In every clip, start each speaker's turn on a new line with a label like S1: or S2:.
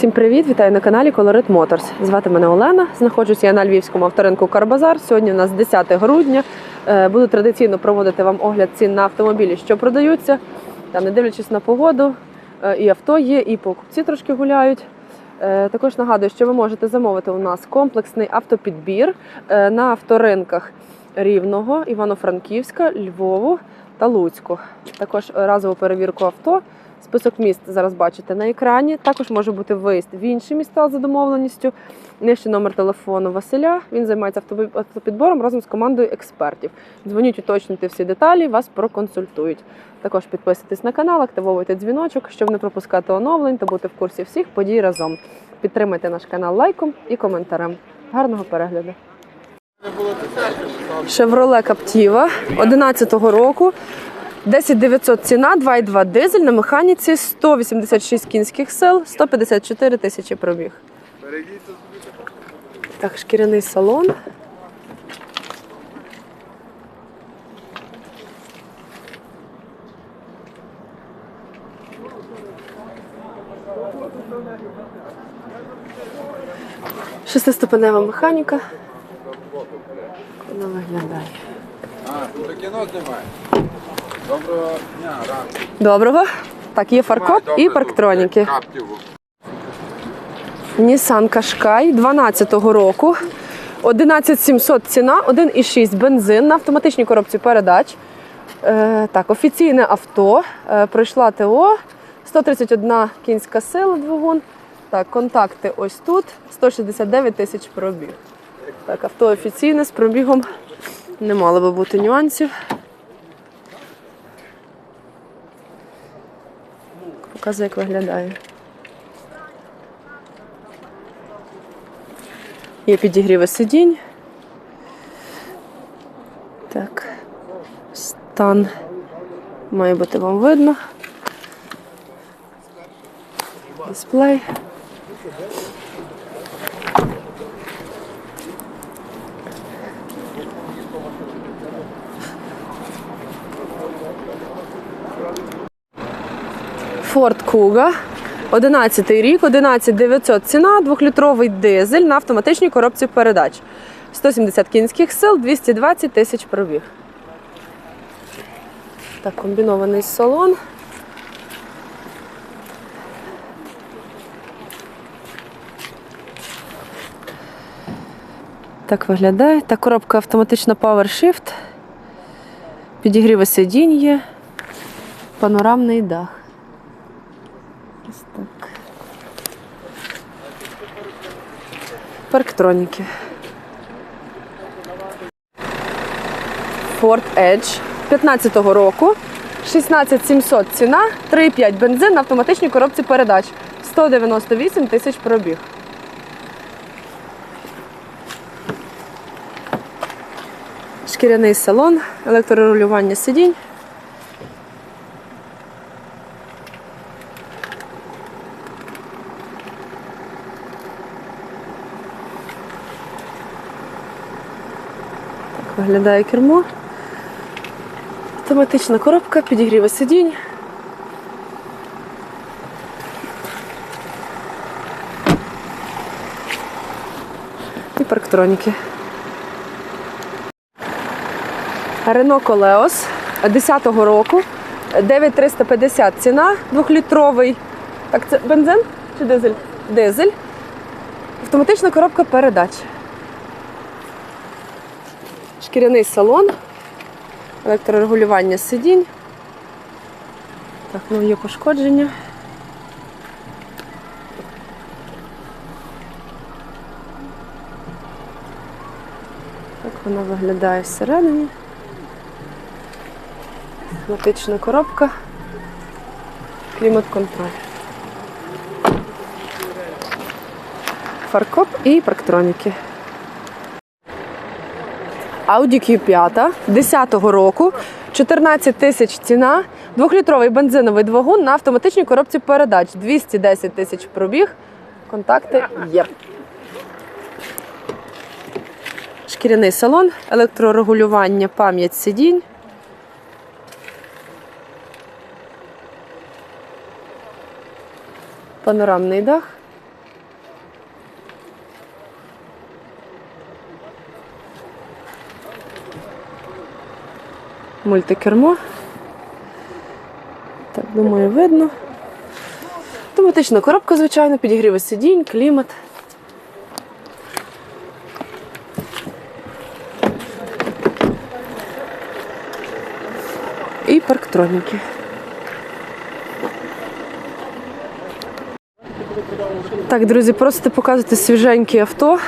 S1: Всім привіт! Вітаю на каналі Colorit Motors. Звати мене Олена. Знаходжусь я на львівському авторинку Карбазар. Сьогодні у нас 10 грудня. Е, Буду традиційно проводити вам огляд цін на автомобілі, що продаються. Та не дивлячись на погоду, е, і авто є, і покупці трошки гуляють. Е, Також нагадую, що ви можете замовити у нас комплексний автопідбір на авторинках Рівного, Івано-Франківська, Львову та Луцьку. Також разову перевірку авто. Список міст зараз бачите на екрані. Також може бути виїзд в інші міста за домовленістю. Нижче номер телефону Василя. Він займається автопідбором разом з командою експертів. Дзвоніть, уточнюйте всі деталі, вас проконсультують. Також підписуйтесь на канал, активовуйте дзвіночок, щоб не пропускати оновлень та бути в курсі всіх подій разом. Підтримайте наш канал лайком і коментарем. Гарного перегляду. Chevrolet Captiva 11-го року. 10900 ціна, 2,2 дизель на механіці, 186 кінських сил, 154 тисячі пробіг. Так, шкіряний салон. Шестиступенева механіка. Вона виглядає.
S2: А, тут кіно знімає. Доброго дня, ранку.
S1: Доброго. Так, є фаркоп і парктроніки. Nissan Qashqai 12-го року. 11700 ціна, 1,6 бензин на автоматичній коробці передач. Е, так, офіційне авто. Е, пройшла ТО. 131 кінська сила двигун. Так, контакти ось тут. 169 тисяч пробіг. Так, авто офіційне з пробігом не мало би бути нюансів. Показує, як виглядає. Є підігріви сидінь. Так. Стан має бути вам видно. Дисплей. Ford Kuga. 11 рік, 11900 ціна, 2-літровий дизель на автоматичній коробці передач. 170 кінських сил, 220 тисяч пробіг. Так, комбінований салон. Так виглядає. Та коробка автоматична PowerShift. Підігріви сидінь є. Панорамний дах. Ось так. Парктроніки. Ford Edge 15-го року. 16700 ціна, 3,5 бензин на автоматичній коробці передач. 198 тисяч пробіг. Шкіряний салон, електрорегулювання сидінь. Виглядає кермо. Автоматична коробка, підігріви сидінь. І парктроніки. Renault Koleos 10-го року. 9350 ціна, 2-літровий. Так, це бензин чи дизель? Дизель. Автоматична коробка передач. Шкіряний салон, електрорегулювання сидінь. Так, ну є пошкодження. Так вона виглядає всередині. Автоматична коробка. Клімат-контроль. Фаркоп і парктроніки. Audi Q5 10-го року, 14 тисяч ціна, 2-літровий бензиновий двигун на автоматичній коробці передач, 210 тисяч пробіг, контакти є. Шкіряний салон, електрорегулювання, пам'ять сидінь. Панорамний дах. Мультикермо. Так, думаю, видно. Автоматична коробка, звичайно, підігріви сидінь, клімат. І парктроніки. Так, друзі, просите показувати свіженькі авто.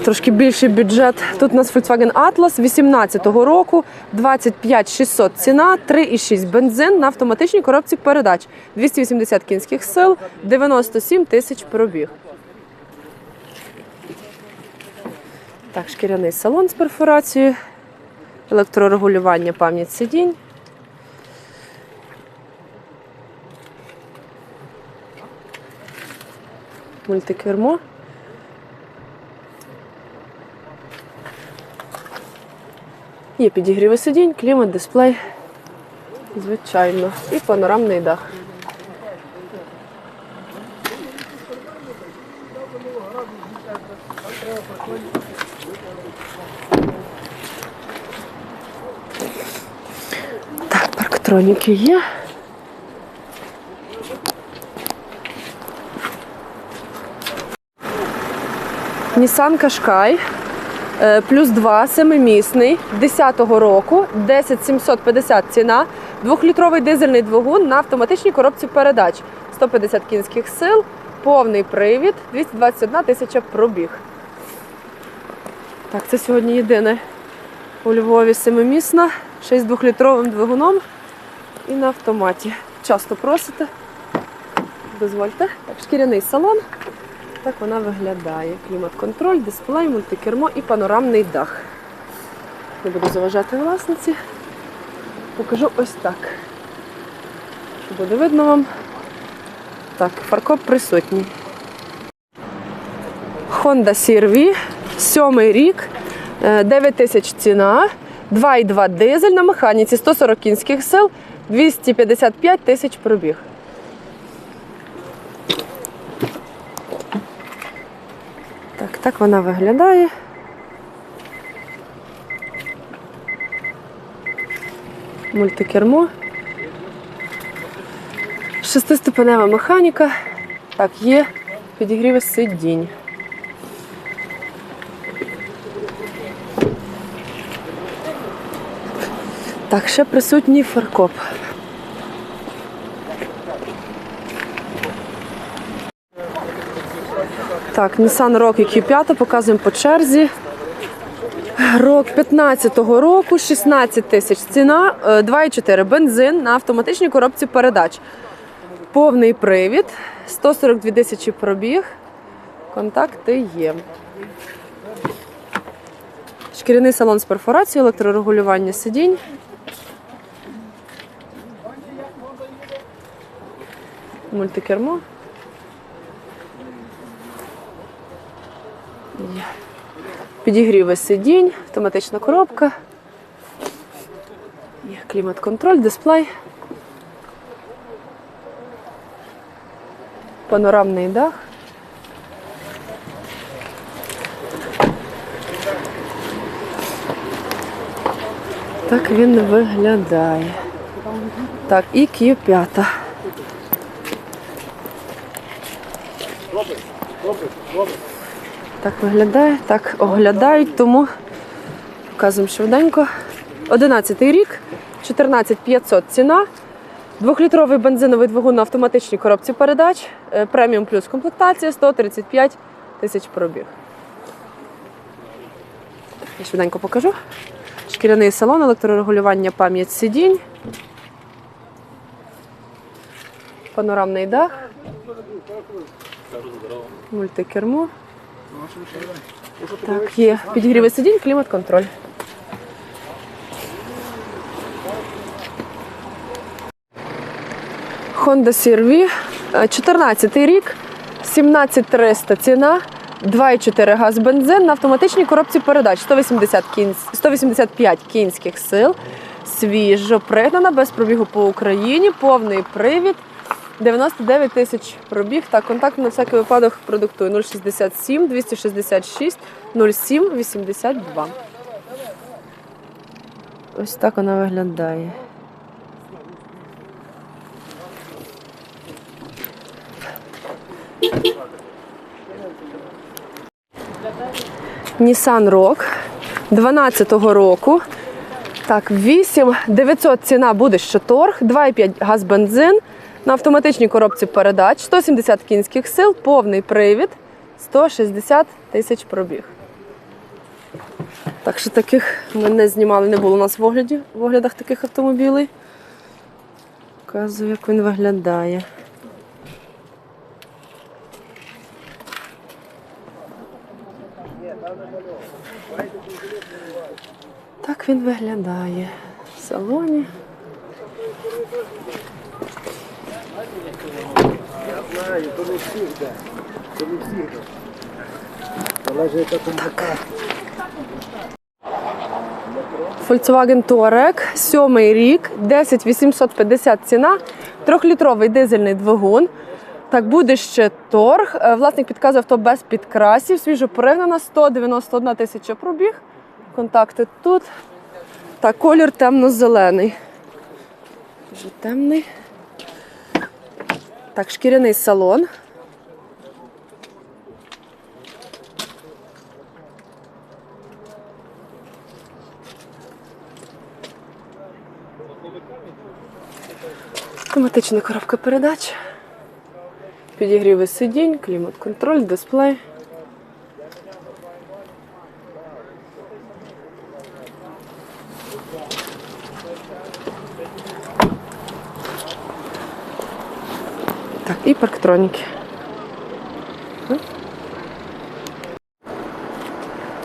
S1: Трошки більший бюджет. Тут у нас Volkswagen Atlas 18-го року, 25 600 ціна, 3,6 бензин на автоматичній коробці передач, 280 кінських сил, 97 тисяч пробіг. Так, шкіряний салон з перфорацією, електрорегулювання, пам'ять сидінь. Мультикермо. Є підігріви сидінь, клімат, дисплей. Звичайно. І панорамний дах. Так, парктроніки є. Nissan Qashqai плюс 2, семимісний, 10-го року, 10750 ціна, двохлітровий дизельний двигун на автоматичній коробці передач, 150 кінських сил, повний привід, 221 тисяча пробіг. Так, це сьогодні єдине у Львові семимісна, ще й з двохлітровим двигуном і на автоматі. Часто просите. Дозвольте. Так, шкіряний салон. Так вона виглядає. Клімат-контроль, дисплей, мультикермо і панорамний дах. Не буду заважати власниці. Покажу ось так. Що буде видно вам. Так, фаркоп присутній. Honda CR-V, сьомий рік, е, 9 тисяч ціна, 2,2 дизель на механіці, 140 кінських сил, 255 тисяч пробіг. Так, вона виглядає. Мультикермо. Шестиступенева механіка. Так, є підігріви сидінь. Так, ще присутній фаркоп. Так, Nissan Rogue Q5 показуємо по черзі. Рок 15-го року, 16 тисяч ціна, е, 2,4 бензин на автоматичній коробці передач. Повний привід, 142 тисячі пробіг. Контакти є. Шкіряний салон з перфорацією, електрорегулювання сидінь. Мультикермо. Є. Підігріви сидінь, автоматична коробка. Є клімат-контроль, дисплей. Панорамний дах. Так він виглядає. Так, і Q5. Так виглядає, так оглядають, тому показуємо швиденько. 11 рік, 14500 ціна. Двохлітровий бензиновий двигун на автоматичній коробці передач, е, преміум плюс комплектація 135 тисяч пробіг. Я швиденько покажу. Шкіряний салон, електрорегулювання пам'ять сидінь. Панорамний дах. Мультикермо. Так, є. Підігріви сидінь, клімат-контроль. Honda CR-V, е, 14 рік, 17300 ціна, 2,4 газ бензин. На автоматичній коробці передач, 180 кінсь, 185 кінських сил, свіжо пригнана, без пробігу по Україні, повний привід, 99 тисяч пробіг. Так, контакт на всякий випадок продиктую 067 266 07 82. Ось так вона виглядає. Nissan Rock 12-го року. Так, 8 900 ціна буде що торг, 2,5 газ бензин на автоматичній коробці передач, 170 кінських сил, повний привід, 160 тисяч пробіг. Так що таких ми не знімали, не було у нас в огляді, в оглядах таких автомобілей. Показую, як він виглядає. Так він виглядає в салоні.
S3: Знаю, то не всіх, да. То не всіх. Залежить яка комплектація.
S1: Volkswagen Touareg, сьомий рік, 10 850 ціна, трьохлітровий дизельний двигун. Так буде ще торг. Е, Власник підказує авто без підкрасів, свіжо перегнана, 191 тисяча пробіг. Контакти тут. Так, колір темно-зелений. Дуже темний. Так, шкіряний салон. Автоматична коробка передач. Підігріви сидінь, клімат-контроль, дисплей. І парктроніки.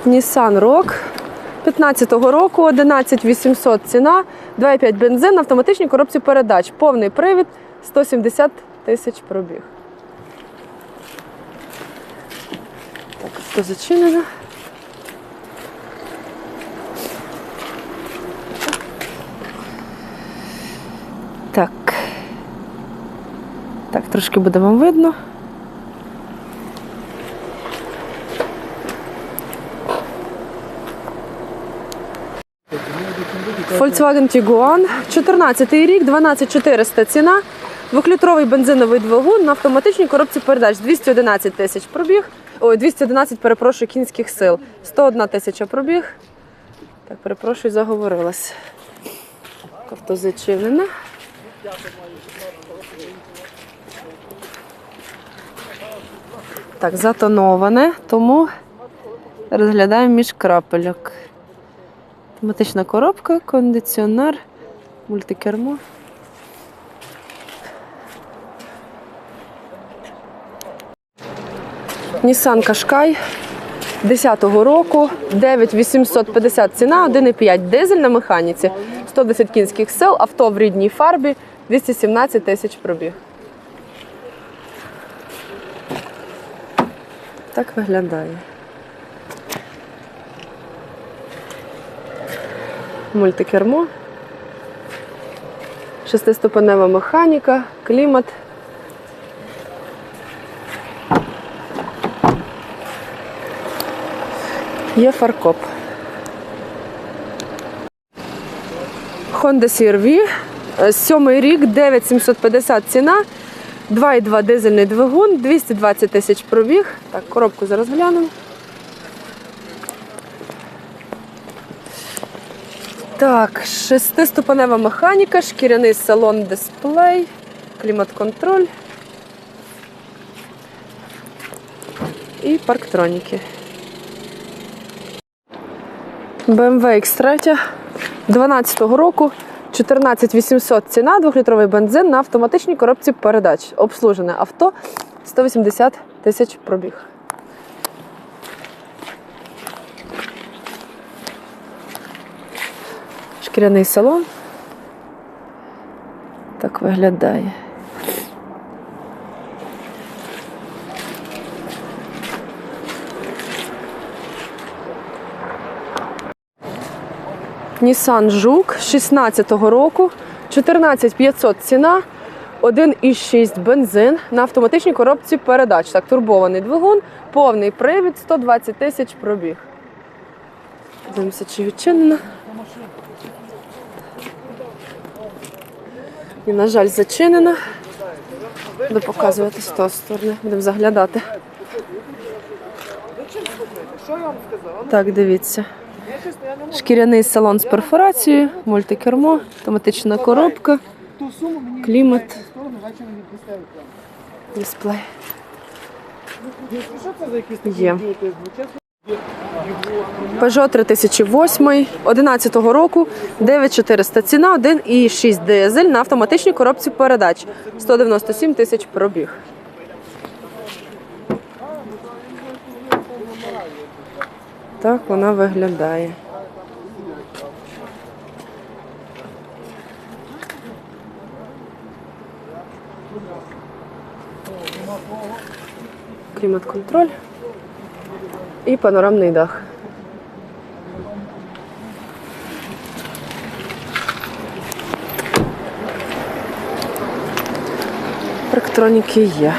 S1: Nissan Rock 15-го року, 11 800 ціна, 2,5 бензин на автоматичній коробці передач. Повний привід, 170 тисяч пробіг. Так, авто зачинено. Так. Так, трошки буде вам видно. Volkswagen Tiguan, 14 рік, 12400 ціна, двохлітровий бензиновий двигун на автоматичній коробці передач, 211 тисяч пробіг, ой, 211, перепрошую, кінських сил, 101 тисяча пробіг. Так, перепрошую, заговорилась. Авто Так, затоноване, тому розглядаємо між крапельок. Автоматична коробка, кондиціонер, мультикермо. Nissan Qashqai 10-го року, 9850 ціна, 1,5 дизель на механіці, 110 кінських сил, авто в рідній фарбі, 217 тисяч пробіг. Так виглядає. Мультикермо. Шестиступенева механіка, клімат. Є фаркоп. Honda CR-V, сьомий рік, 9750 ціна, 2,2 дизельний двигун, 220 тисяч пробіг. Так, коробку зараз глянемо. Так, шестиступенева механіка, шкіряний салон дисплей, клімат-контроль і парктроніки. BMW X3 12-го року, 14800 ціна, 2-літровий бензин на автоматичній коробці передач. Обслужене авто 180 тисяч пробіг. Шкіряний салон. Так виглядає. Nissan Жук 16-го року, 14500 ціна, 1,6 бензин на автоматичній коробці передач. Так, турбований двигун, повний привід, 120 тисяч пробіг. Дивимося, чи відчинено. І, на жаль, зачинена. Буду показувати з того сторони. Будемо заглядати. Так, дивіться. Шкіряний салон з перфорацією, мультикермо, автоматична коробка, Клімат. дисплей. Є. Peugeot 3008 11 року, 9400 ціна, 1,6 дизель на автоматичній коробці передач. 197 тисяч пробіг. Так вона виглядає. Клімат-контроль і панорамний дах. Електроніки є.